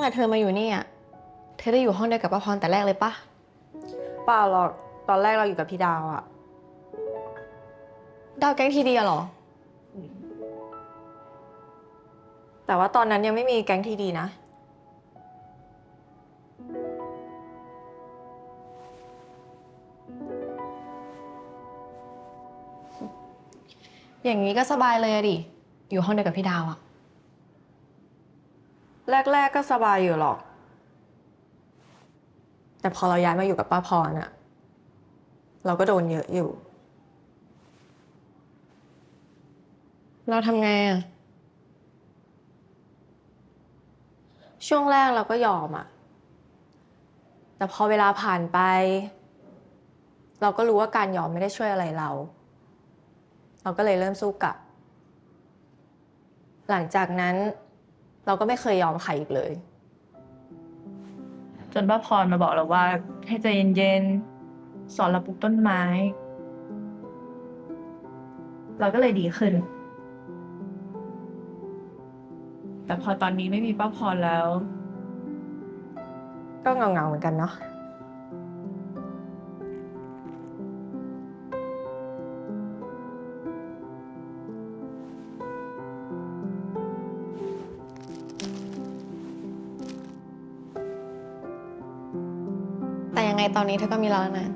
แต่เธอมาอยู่นี่อะ เธอได้อยู่ห้องเดียวกับป้าพรแต่แรกเลยปะเปล่าหรอกตอนแรกเราอยู่กับพี่ดาวอะดาวแก๊งทีดีอะเหรอ แต่ว่าตอนนั้นยังไม่มีแก๊งทีดีนะ อย่างนี้ก็สบายเลยอะดิ อยู่ห้องเดียวกับพี่ดาวอะ แรก ๆ ก็สบายอยู่หรอก แต่พอเราย้ายมาอยู่กับป้าพรอะเราก็โดนเยอะอยู่ เราทำไงอะช่วงแรกเราก็ยอมอะแต่พอเวลาผ่านไป เราก็รู้ว่าการยอมไม่ได้ช่วยอะไรเรา เราก็เลยเริ่มสู้กลับ หลังจากนั้น เราก็ไม่เคยยอมใครอีกเลย จนป้าพรมาบอกเราว่า ให้ใจเย็นๆสอนเราปลูกต้นไม้ เราก็เลยดีขึ้น แต่พอตอนนี้ไม่มีป้าพรแล้ว ก็เงาเงาๆเหมือนกันเนาะ แต่ยังไงตอนนี้เธอก็มีเราแล้วนะ